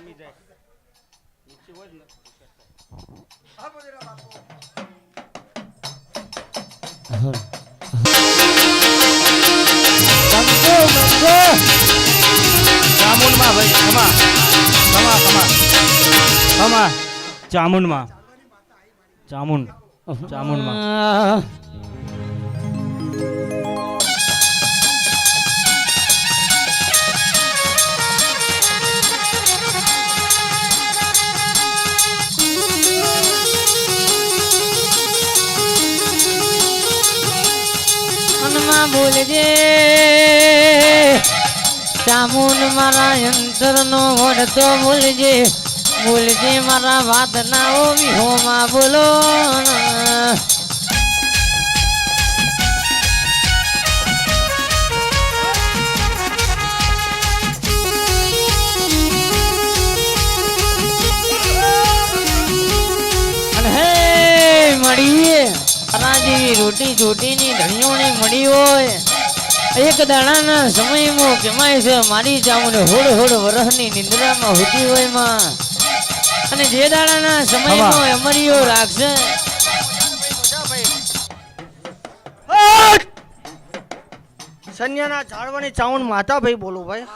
જામી જાય. નીચે હોય ને. ખમા ખમા ખમા ખમા ચામુંડમાં. ચામુંડ ચામુંડમાં. મનમાં ચામુન મારા યંત્ર નો વડતો બોલજે બોલજે મારા વાત ના. ઓ વિહોમાં બોલો મળીએ. તારા રોટી ચોટીની ધણીઓની મળી હોય. એક દાડાના સમયમાં કેમાય છે મારી ચામુંડ હોડ હોડ વરહની નિંદ્રામાં હોતી હોયમાં. અને જે દાડાના સમયમાં અમરીઓ રાખશે. સન્યાના ઝાડવાની ચાવણ માતા ભાઈ બોલું ભાઈ.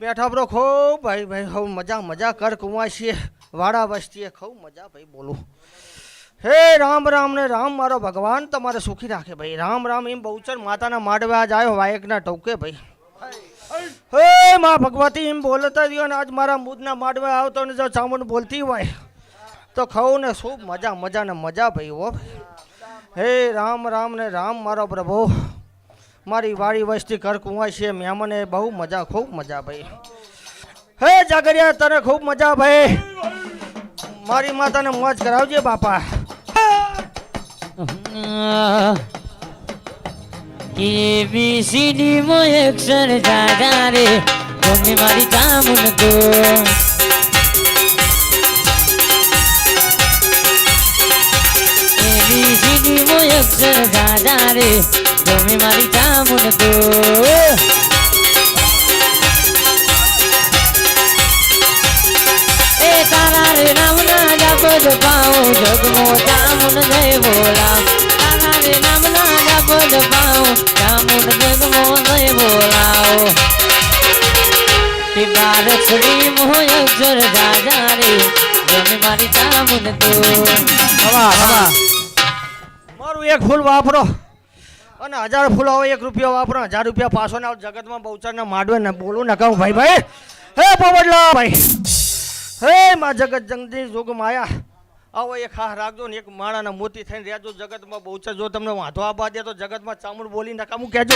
બેઠા બ્રો ખૂબ ભાઈ ભાઈ હવ મજા મજા કર કુમાશીએ વાડા વસ્તીએ ખૂબ મજા ભાઈ બોલું. હે રામ રામ ને રામ, મારો ભગવાન તમારે સુખી રાખે ભાઈ. રામ રામ એમ બહુચર માતાના માંડવે આજ આવ્યો વાયકના ટોકે ભાઈ. હે માં ભગવતી, એમ બોલતા રહ્યો ને આજ મારા મૂદના માંડવે આવતો ને જો ચામુંડ બોલતી હોય, તો ખાઉં ને ખૂબ મજા મજા ને મજા ભાઈ હો હે રામ રામ ને રામ, મારો પ્રભુ. મારી વાડી વસ્તી કર કુંવા છે, મેમને બહુ મજા, ખૂબ મજા ભાઈ. હે જાગરિયા, તને ખૂબ મજા ભાઈ. મારી માતાને મોજ કરાવજે બાપા. એ બી સી ડી મો અક્ષર જાગા રે ગમે મારી ચામુંડ તો એ બી સી ડી મો અક્ષર જાગા રે ગમે મારી ચામુંડ તો એ તારા રે નામ ના પાઉં જગમો ચામુંડ જય બોલા. તારા રે નામના જપદ પાઉં ચામુંડ જગમો જય બોલાઓ બાર છડી મોહ અક્ષર જાજા રે જમે મારી ચામુંડ તો હવા હવા. મારું એક ફૂલ વાપરો. અને હજાર ફૂલ આવો એક રૂપિયા વાપરો, હજાર રૂપિયા પાછો ને જગતમાં બહુચરના માંડવે ને બોલું ને કહું, ભાઈ ભાઈ, હે પોવડલા ભાઈ, હે મા જગત જંગદી જોગ માયા આવો એક હા રાખજો ને એક માળાના મોતી થઈને રહેજો જગતમાં બહુ છે. જો તમને વાંધો આબા દે તો જગતમાં ચામુંડ બોલી નકામું કહેજો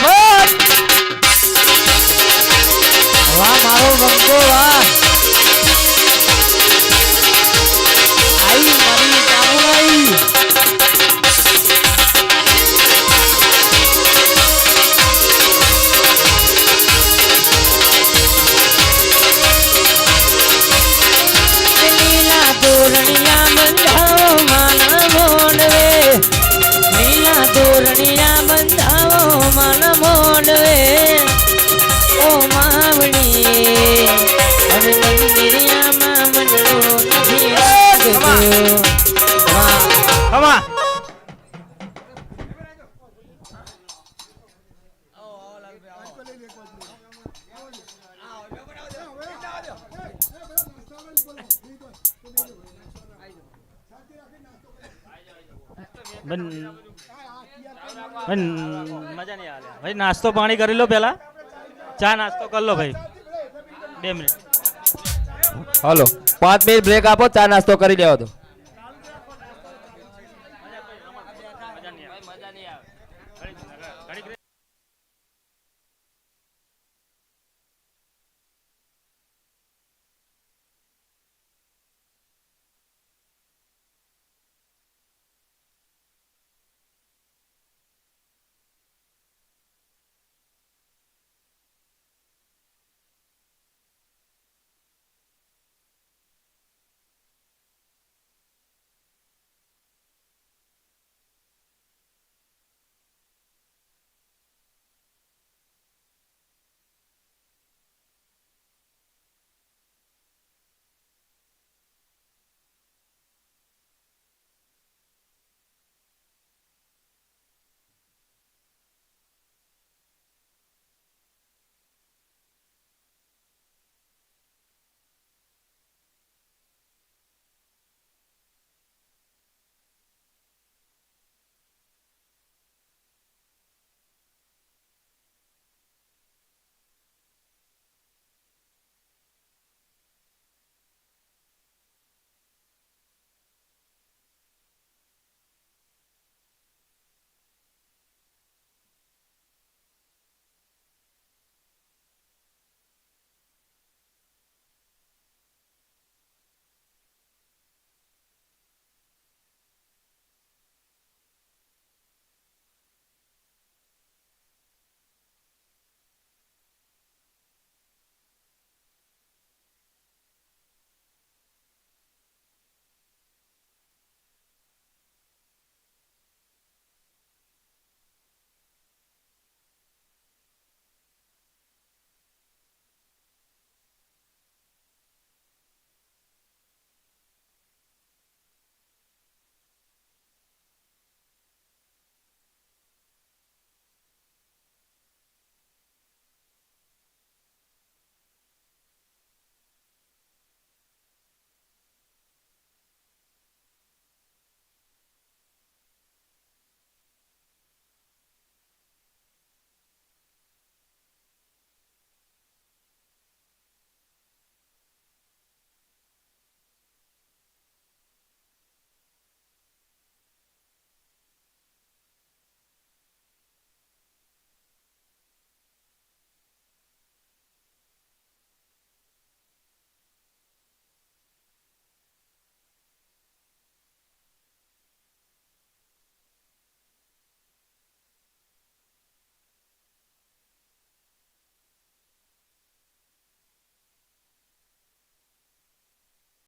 મજા નહીં આવે. ભાઈ નાસ્તો પાણી કરી લો પહેલા. ચા નાસ્તો કરી લો ભાઈ. બે મિનિટ. હલો. પાંચ મિનિટ બ્રેક આપો ચા નાસ્તો કરી લેવા તો